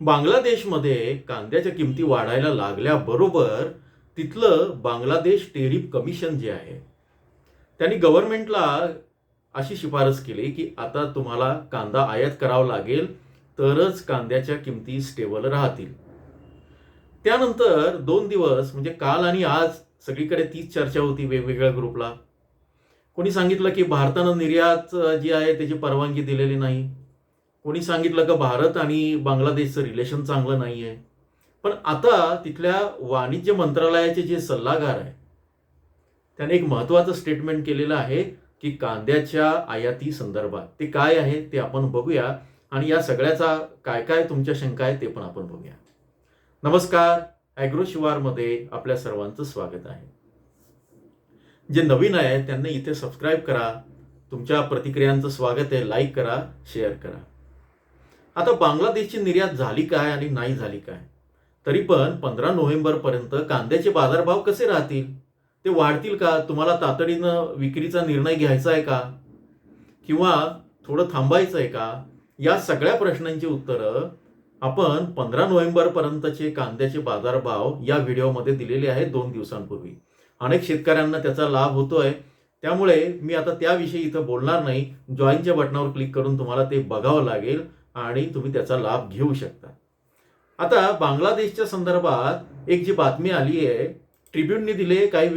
बांगलादेशमध्ये कांद्याच्या किमती वाढायला लागल्याबरोबर तिथलं बांगलादेश टेरिफ कमिशन जे आहे त्यांनी गव्हर्नमेंटला अशी शिफारस केली की आता तुम्हाला कांदा आयात करावा लागेल तरच कांद्याच्या किमती स्टेबल राहतील. त्यानंतर दोन दिवस म्हणजे काल आणि आज सगळीकडे तीच चर्चा होती वेगवेगळ्या ग्रुपला. कोणी सांगितलं की भारतानं निर्यात जी आहे त्याची परवानगी दिलेली नाही. कोणी सांगितलं का भारत आणि बांगलादेशचं रिलेशन चांगलं नाही आहे पण आता तिथल्या वाणिज्य मंत्रालयाचे जे सल्लागार आहे त्याने एक महत्त्वाचं स्टेटमेंट केलेलं आहे की कांद्याच्या आयाती संदर्भात. ते काय आहे ते आपण बघूया आणि या सगळ्याचा काय काय तुमच्या शंका आहे ते पण आपण बघूया. नमस्कार ॲग्रो शिवारमध्ये आपल्या सर्वांचं स्वागत आहे. जे नवीन आहे त्यांना इथे सबस्क्राईब करा. तुमच्या प्रतिक्रियांचं स्वागत आहे. लाईक करा शेअर करा. आता बांगलादेशची निर्यात झाली काय आणि नाही झाली काय? तरी पण पंधरा नोव्हेंबरपर्यंत कांद्याचे बाजारभाव कसे राहतील? ते वाढतील का? तुम्हाला तातडीनं विक्रीचा निर्णय घ्यायचा आहे का? किंवा थोडं थांबायचं आहे का? या सगळ्या प्रश्नांची उत्तरं आपण पंधरा नोव्हेंबरपर्यंतचे कांद्याचे बाजारभाव या व्हिडिओमध्ये दिलेले आहेत दोन दिवसांपूर्वी. अनेक शेतकऱ्यांना त्याचा लाभ होतोय. त्यामुळे मी आता त्याविषयी इथं बोलणार नाही. जॉईनच्या बटनावर क्लिक करून तुम्हाला ते बघावं लागेल. आणि तुम्ही त्याचा लाभ घेऊ शकता. आता बांगलादेशच्या संदर्भात एक जी बातमी आली आहे ट्रिब्यूनने दिले काही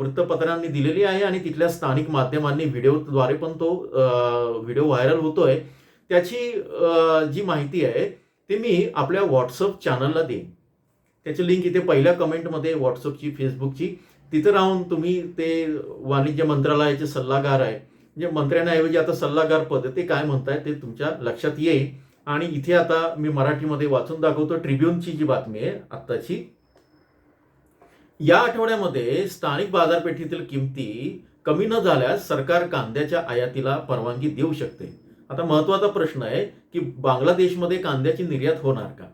वृत्तपत्रांनी दिलेली आहे आणि तिथल्या स्थानिक माध्यमांनी व्हिडिओद्वारे पण तो व्हिडिओ व्हायरल होतोय. त्याची जी माहिती आहे ते मी आपल्या व्हॉट्सअप चॅनलला देईन. त्याची लिंक इथे पहिल्या कमेंटमध्ये व्हॉट्सअपची फेसबुकची तिथं राहून तुम्ही ते वाणिज्य मंत्रालयाचे सल्लागार आहे म्हणजे मंत्र्यांऐवजी आता सल्लागार पद ते काय म्हणताय ते तुमच्या लक्षात येईल. आणि इथे आता मी मराठीमध्ये वाचून दाखवतो ट्रिब्यूनची जी बातमी आहे आत्ताची. या आठवड्यामध्ये स्थानिक बाजारपेठेतील किमती कमी न झाल्यास सरकार कांद्याच्या आयातीला परवानगी देऊ शकते. आता महत्त्वाचा प्रश्न आहे की बांगलादेशमध्ये कांद्याची निर्यात होणार का?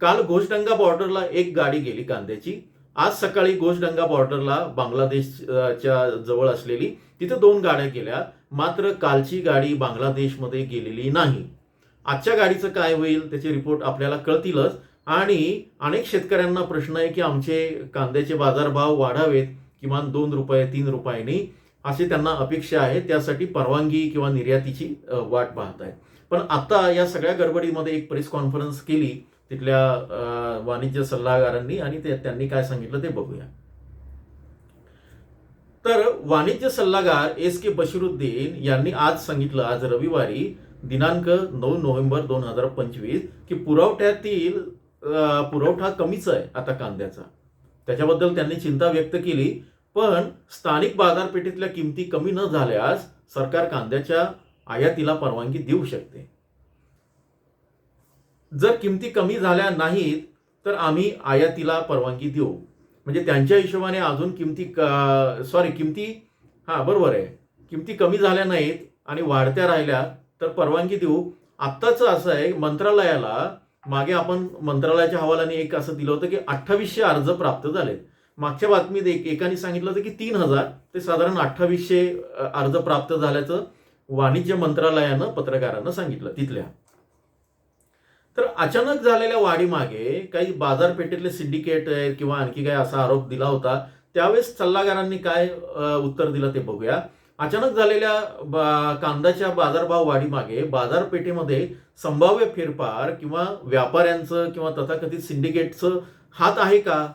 काल घोषडंगा बॉर्डरला एक गाडी गेली कांद्याची. आज सकाळी घोषडंगा बॉर्डरला बांगलादेशच्या जवळ असलेली तिथे दोन गाड्या गेल्या मात्र कालची गाडी बांगलादेशमध्ये गेलेली नाही. आजच्या गाडीचं काय होईल त्याचे रिपोर्ट आपल्याला कळतीलच. आणि अनेक शेतकऱ्यांना प्रश्न आहे की आमचे कांद्याचे बाजारभाव वाढावेत किमान दोन रुपये तीन रुपयांनी असे त्यांना अपेक्षा आहे. त्यासाठी परवानगी किंवा निर्यातीची वाट पाहत आहे पण आता या सगळ्या गडबडीमध्ये एक प्रेस कॉन्फरन्स केली. तिथल्या वाणिज्य सल्लागारांनी आणि ते त्यांनी काय सांगितलं ते बघूया. तर वाणिज्य सल्लागार एस के बशिरुद्दीन यांनी आज सांगितलं आज रविवारी दिनांक नऊ नोव्हेंबर दोन हजार पंचवीस की पुरवठ्यातील पुरवठा कमीच आहे आता कांद्याचा. त्याच्याबद्दल त्यांनी चिंता व्यक्त केली पण स्थानिक बाजारपेठेतल्या किमती कमी न झाल्यास सरकार कांद्याच्या आयातीला परवानगी देऊ शकते. जर किमती कमी झाल्या नाहीत तर आम्ही आयातीला परवानगी देऊ. म्हणजे त्यांच्या हिशोबाने अजून किमती सॉरी किमती हां बरोबर आहे. किमती कमी झाल्या नाहीत आणि वाढत्या राहिल्या तर परवानगी देऊ. आत्ताचं असं आहे मंत्रालयाला मागे आपण मंत्रालयाच्या हवालाने एक असं दिलं होतं की अठ्ठावीसशे अर्ज प्राप्त झालेत. मागच्या बातमीत एक एकाने सांगितलं होतं की तीन हजार ते साधारण अठ्ठावीसशे अर्ज प्राप्त झाल्याचं वाणिज्य मंत्रालयानं पत्रकारांना सांगितलं तिथल्या. तर अचानक झालेल्या वाढीमागे काही बाजारपेठेतले सिंडिकेट आहेत किंवा आणखी काही असा आरोप दिला होता त्यावेळेस सल्लागारांनी काय उत्तर दिलं ते बघूया. अचानक झालेल्या बा- कांद्याच्या बाजारभाव वाढीमागे बाजारपेठेमध्ये संभाव्य फेरफार किंवा व्यापाऱ्यांचं किंवा तथाकथित सिंडिकेटचं हात आहे का?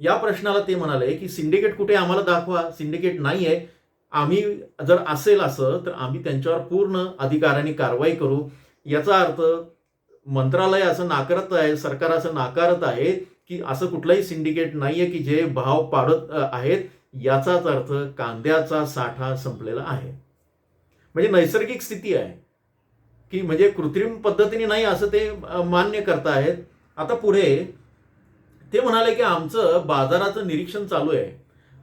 या प्रश्नाला ते म्हणाले की सिंडिकेट कुठे आम्हाला दाखवा सिंडिकेट नाही आहे आम्ही जर असेल असं तर आम्ही त्यांच्यावर पूर्ण अधिकाराने कारवाई करू. याचा अर्थ मंत्रालय असं नाकारत आहे सरकार असं नाकारत आहे की असं कुठलंही सिंडिकेट नाहीये की जे भाव पाडत आहेत याचाच अर्थ कांद्याचा साठा संपलेला आहे. म्हणजे नैसर्गिक स्थिती आहे. की म्हणजे कृत्रिम पद्धतीने नाही असं ते मान्य करतायत आता पुढे ते म्हणाले की आमचं बाजाराचं निरीक्षण चालू आहे.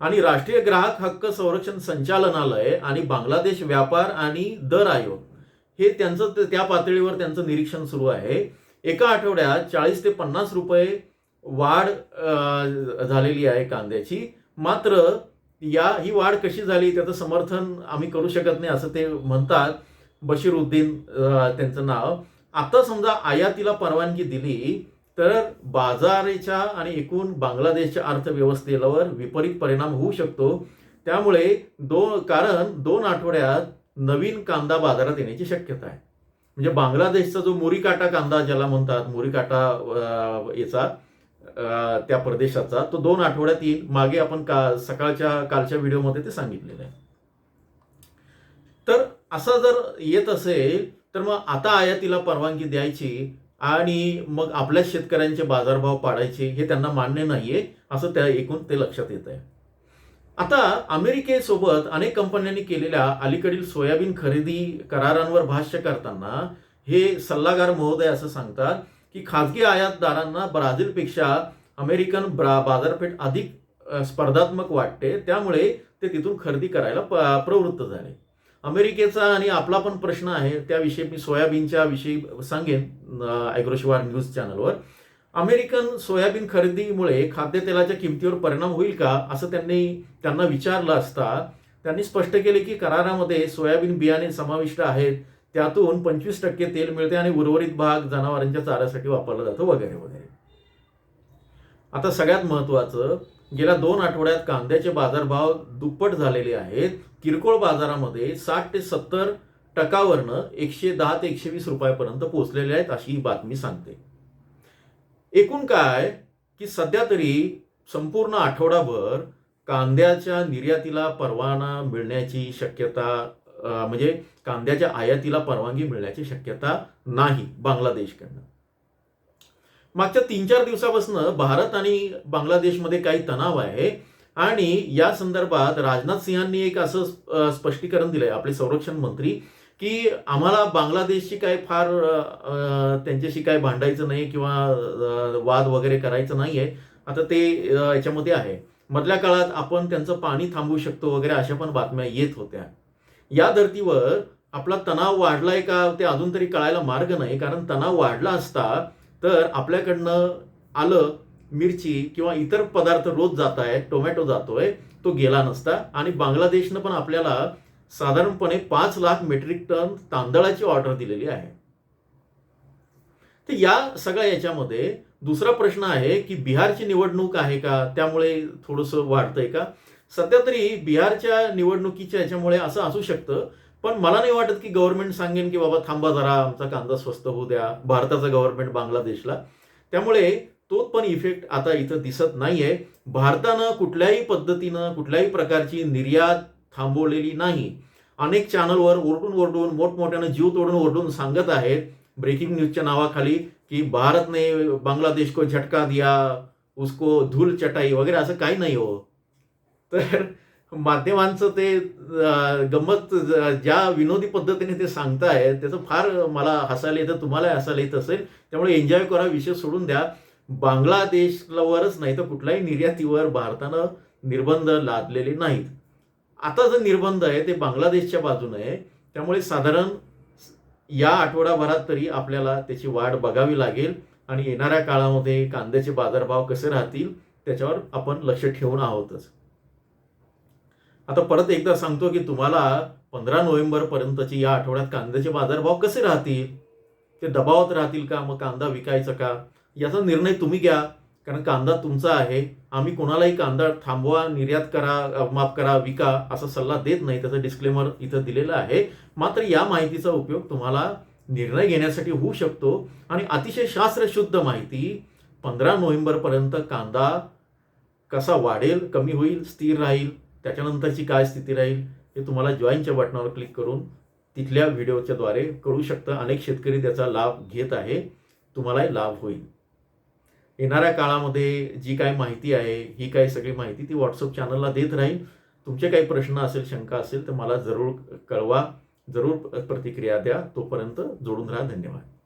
आणि राष्ट्रीय ग्राहक हक्क संरक्षण संचालनालय आणि बांगलादेश व्यापार आणि दर आयोग हे त्यांचं त्या पातळीवर त्यांचं निरीक्षण सुरू आहे. एका आठवड्यात चाळीस ते पन्नास रुपये वाढ झालेली आहे कांद्याची. मात्र या ही वाढ कशी झाली त्याचं समर्थन आम्ही करू शकत नाही असं ते म्हणतात बशीरुद्दीन त्यांचं नाव. आता समजा आयातीला परवानगी दिली तर बाजाराच्या आणि एकूण बांगलादेशच्या अर्थव्यवस्थेवर विपरीत परिणाम होऊ शकतो. त्यामुळे दोन कारण दोन आठवड्यात नवीन कांदा बाजारात येण्याची शक्यता आहे. म्हणजे बांगलादेशचा जो मोरीकाटा कांदा ज्याला म्हणतात मोरीकाटा याचा त्या प्रदेशाचा तो दोन आठवड्यात येईल मागे आपण का सकाळच्या कालच्या व्हिडिओमध्ये ते सांगितलेलं आहे. तर असं जर येत असेल तर मग आता आयातीला परवानगी द्यायची आणि मग आपल्या शेतकऱ्यांचे बाजारभाव पाडायचे हे त्यांना मान्य नाहीये असं त्या एकूण ते लक्षात येत आहे आता अमेरिकेसोबत अनेक कंपन्यांनी केलेल्या अलीकडील सोयाबीन खरेदी करारांवर भाष्य करताना हे सल्लागार महोदय असं सांगतात की खाजगी आयातदारांना ब्राझीलपेक्षा अमेरिकन ब्रा बाजारपेठ अधिक स्पर्धात्मक वाटते. त्यामुळे ते तिथून खरेदी करायला प- प्रवृत्त झाले. अमेरिकेचा आणि आपला पण प्रश्न आहे. त्याविषयी मी सोयाबीनच्या विषयी सांगेन ॲग्रोशिवार न्यूज चॅनलवर. अमेरिकन सोयाबीन खरेदीमुळे खाद्यतेलाच्या किमतीवर परिणाम होईल का असं त्यांनी त्यांना विचारलं असता त्यांनी स्पष्ट केले की करारामध्ये सोयाबीन बियाणे समाविष्ट आहेत त्यातून पंचवीस टक्के तेल मिळते आणि उर्वरित भाग जनावरांच्या चाऱ्यासाठी वापरला जातो वगैरे वगैरे. आता सगळ्यात महत्त्वाचं गेल्या दोन आठवड्यात कांद्याचे बाजारभाव दुप्पट झालेले आहेत. किरकोळ बाजारामध्ये साठ ते सत्तर टकावरनं एकशे दहा ते एकशे वीस रुपयापर्यंत पोहोचलेले आहेत अशी ही बातमी सांगते. एकूण काय की सध्या तरी संपूर्ण आठवडाभर कांद्याच्या निर्यातीला परवाना मिळण्याची शक्यता म्हणजे कांद्याच्या आयातीला परवानगी मिळण्याची शक्यता नाही बांगलादेशकडनं. मागच्या तीन चार दिवसापासून भारत आणि बांगलादेशमध्ये काही तणाव आहे आणि या संदर्भात राजनाथ सिंहांनी एक असं स्पष्टीकरण दिलंय. आपले संरक्षण मंत्री की आम्हाला बांगलादेशशी काय फार त्यांच्याशी काय भांडायचं नाही किंवा वाद वगैरे करायचं नाही आहे आता ते याच्यामध्ये आहे. मधल्या काळात आपण त्यांचं पाणी थांबवू शकतो वगैरे अशा पण बातम्या येत होत्या. या धर्तीवर आपला तणाव वाढलाय का? ते अजून तरी कळायला मार्ग नाही. कारण तणाव वाढला असता तर आपल्याकडनं आलं मिरची किंवा इतर पदार्थ रोज जात आहे टोमॅटो जातोय तो गेला नसता. आणि बांगलादेशनं पण आपल्याला साधारणपणे पाच लाख मेट्रिक टन तांदळाची ऑर्डर दिलेली आहे. तर या सगळ्या याच्यामध्ये दुसरा प्रश्न आहे की बिहारची निवडणूक आहे का? त्यामुळे थोडंसं वाढतंय का? सध्या तरी बिहारच्या निवडणुकीच्या याच्यामुळे असं असू शकतं पण मला नाही वाटत की गव्हर्नमेंट सांगेन की बाबा थांबा जरा आमचा कांदा स्वस्त होऊ द्या भारताचा गव्हर्नमेंट बांगलादेशला. त्यामुळे तो पण इफेक्ट आता इथं दिसत नाहीये. भारतानं कुठल्याही पद्धतीनं कुठल्याही प्रकारची निर्यात थांबवलेली नाही. अनेक चॅनलवर ओरडून ओरडून मोठमोठ्यानं जीव तोडून ओरडून सांगत आहेत ब्रेकिंग न्यूजच्या नावाखाली की भारतने बांगलादेश को झटका दिया उसको धूल चटाई वगैरे असं काही नाही हो. तर माध्यमांचं ते गंमत ज्या विनोदी पद्धतीने ते सांगतायत त्याचं फार मला हसायला येतं तुम्हाला हसायला येत असेल. त्यामुळे एन्जॉय करा विषय सोडून द्या. बांगलादेशवरच नाही तर कुठल्याही निर्यातीवर भारतानं निर्बंध लादलेले नाहीत. आता जे निर्बंध आहे ते बांगलादेशच्या बाजून आहे. त्यामुळे साधारण या आठवडाभरात तरी आपल्याला त्याची वाढ बघावी लागेल आणि येणाऱ्या काळामध्ये कांद्याचे बाजारभाव कसे राहतील त्याच्यावर आपण लक्ष ठेवून आहोतच. आता परत एकदा सांगतो की तुम्हाला पंधरा नोव्हेंबर पर्यंतची या आठवड्यात कांद्याचे बाजारभाव कसे राहतील? ते दबावात राहतील का? मग कांदा विकायचा का? याचा निर्णय तुम्ही घ्या. कारण कांदा तुमचा आहे आम्ही कोणालाही कांदा थांबवा निर्यात करा माफ करा विका असा सल्ला देत नाही त्याचं डिस्क्लेमर इथं दिलेलं आहे. मात्र या माहितीचा उपयोग तुम्हाला निर्णय घेण्यासाठी होऊ शकतो आणि अतिशय शास्त्रशुद्ध माहिती पंधरा नोव्हेंबरपर्यंत कांदा कसा वाढेल कमी होईल स्थिर राहील त्याच्यानंतरची काय स्थिती राहील हे तुम्हाला जॉईनच्या बटनावर क्लिक करून तिथल्या व्हिडिओच्या द्वारे कळू शकतं. अनेक शेतकरी त्याचा लाभ घेत आहे. तुम्हालाही लाभ होईल. येणाऱ्या काळामध्ये जी काय माहिती आहे ही काय सगळी माहिती ती व्हॉट्सअप चॅनलला देत राहील तुमचे काही प्रश्न असेल शंका असेल तर मला जरूर कळवा. जरूर प्रतिक्रिया द्या. तोपर्यंत जोडून राहा. धन्यवाद.